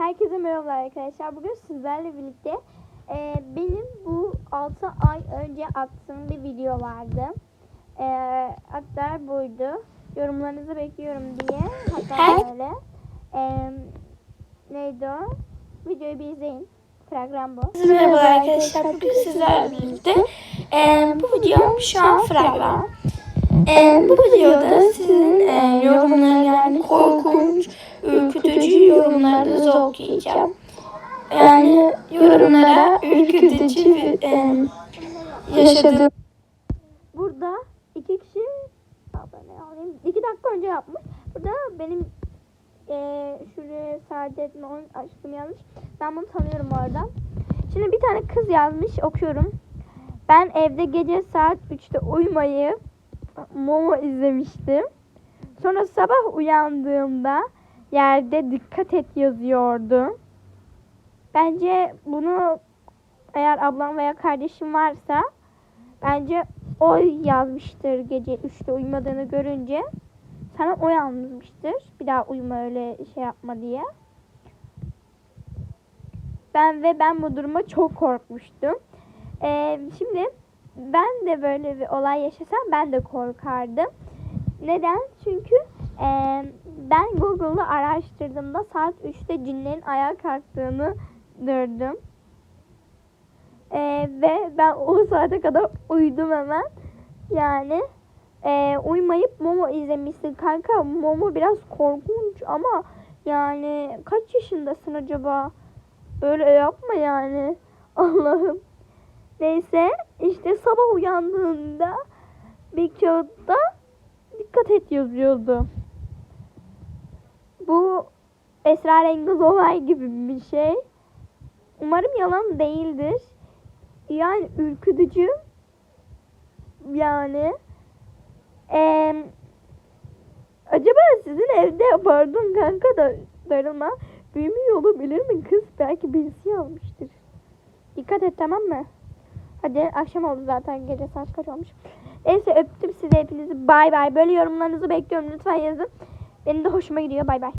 Herkese merhaba arkadaşlar. Bugün sizlerle birlikte e, benim bu 6 ay önce attığım bir video vardı. E, hatta buydu. Yorumlarınızı bekliyorum diye. Hatta böyle. E, neydi o? Videoyu bir izleyin. Fragman bu. Merhaba arkadaşlar. Bugün sizlerle birlikte e, bu videom şu an fragman. E, bu videoda sizin e, yorumları yani korkunç, ürkütücü yorumlarınızı okuyacağım. Yani yorumlara ürkütücü bir e, yaşadığım Burada iki kişi abone olayım. İki dakika önce yapmış. Burada benim eee şuraya mi onun açtım yanlış. Ben bunu tanıyorum bu arada. Şimdi bir tane kız yazmış okuyorum. Ben evde gece saat 3'te uyumayıp Momo izlemiştim. Sonra sabah uyandığımda yerde dikkat et yazıyordu. Bence bunu eğer ablam veya kardeşim varsa Bence o yazmıştır gece 3'te uyumadığını görünce. Sana o yazmıştır. Bir daha uyuma öyle şey yapma diye. Ben ve ben bu duruma çok korkmuştum. Ee, şimdi ben de böyle bir olay yaşasam ben de korkardım. Neden? Çünkü e, ben Google'da araştırdığımda saat 3'te cinlerin ayağa kalktığını gördüm. Ee, ve ben o saate kadar uyudum hemen. Yani e, uymayıp Momo izlemişsin kanka. Momo biraz korkunç ama yani kaç yaşındasın acaba? Böyle yapma yani. Allah'ım. Neyse işte sabah uyandığında bir kağıtta dikkat et yazıyordu. Bu esrarengiz olay gibi bir şey. Umarım yalan değildir. Yani ürkütücü. Yani. Eee acaba sizin evde pardon kanka da darılma büyümüyor olabilir mi kız? Belki birisi yazmıştır. Dikkat et tamam mı? Hadi akşam oldu zaten gece saat kaç olmuş. Neyse öptüm size hepinizi bay bay. Böyle yorumlarınızı bekliyorum lütfen yazın. Benim de hoşuma gidiyor bay bay.